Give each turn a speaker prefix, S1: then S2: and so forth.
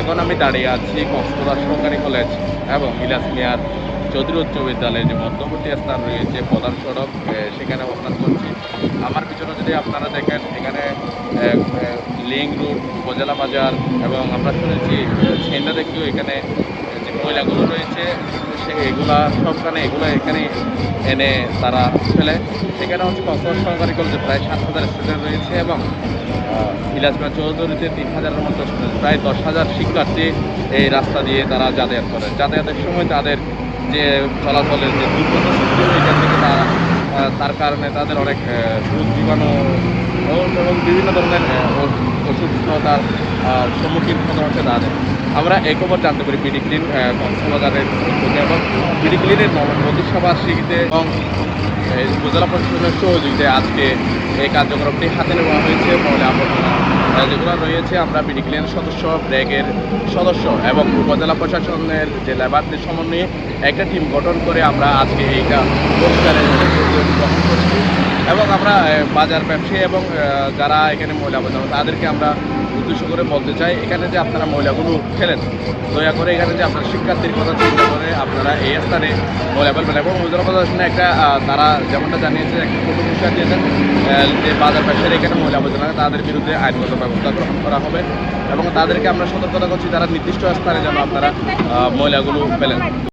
S1: এখন আমি দাঁড়িয়ে আছি কক্সবাজার সরকারি কলেজ এবং ইলাস মিয়ার চৌধুরী উচ্চ বিদ্যালয়ের যে মধ্যবর্তী স্থান রয়েছে, প্রধান সড়ক সেখানে অবস্থান করছি। আমার পিছনে যদি আপনারা দেখেন, এখানে লিং রোড, উপজেলা বাজার এবং আমরা শুনেছি সেন্ডা দেখতেও এখানে ময়লাগুলো রয়েছে এগুলা সবখানে এগুলো এখানে এনে তারা ফেলে। সেখানে হচ্ছে কক্সবাজার সরকারি কলেজে প্রায় সাত হাজার স্টুডেন্ট রয়েছে এবং ইলাজমা চৌধুরীতে তিন হাজারের মতো প্রায় দশ হাজার শিক্ষার্থী এই রাস্তা দিয়ে তারা যাতায়াত করে। যাতায়াতের সময় তাদের যে চলাচলের যে দুর্গত হয় এখান থেকে তারা তার কারণে তাদের অনেক রোগ জীবাণু এবং বিভিন্ন ধরনের অসুস্থতার সম্মুখীন হতে হচ্ছে তাদের আমরা এই খবর জানতে পারি বিডি ক্লিন কক্সবাজারের উদ্যোগে এবং বিডি ক্লিনের প্রতিষ্ঠা বার্ষিকীতে এবং উপজেলা প্রশাসনের সহযোগিতায় আজকে এই কার্যক্রমটি হাতে নেওয়া হয়েছে মহিলা আবর্জনা যেগুলো রয়েছে, আমরা পিডিক্লিনের সদস্য ব্র্যাগের সদস্য এবং উপজেলা প্রশাসনের যে লেবারদের সমন্বয়ে একটা টিম গঠন করে আমরা আজকে এইটা পরিষ্কারের এবং আমরা বাজার ব্যবসায়ী এবং যারা এখানে মহিলা আবর্জনা তাদেরকে আমরা উদ্দেশ্য করে বলতে চাই এখানে যে আপনারা মহিলাগুলো ফেলেন দয়া করে এখানে যে আপনার শিক্ষার্থীর কথা চিন্তা করে আপনারা এই স্থানে মহিলা ফেলবেন এবং উপজেলা প্রশাসনে একটা তারা যেমনটা জানিয়েছে একটা বিষয় দিয়েছেন যে বাজার ব্যবসায়ী এখানে মহিলা আবর্জনা তাদের বিরুদ্ধে আইনগত ব্যবস্থা গ্রহণ করা হবে এবং তাদেরকে আমরা সতর্কতা করছি তারা নির্দিষ্ট স্থানে যেন আপনারা আহ, মহিলাগুলো ফেলেন।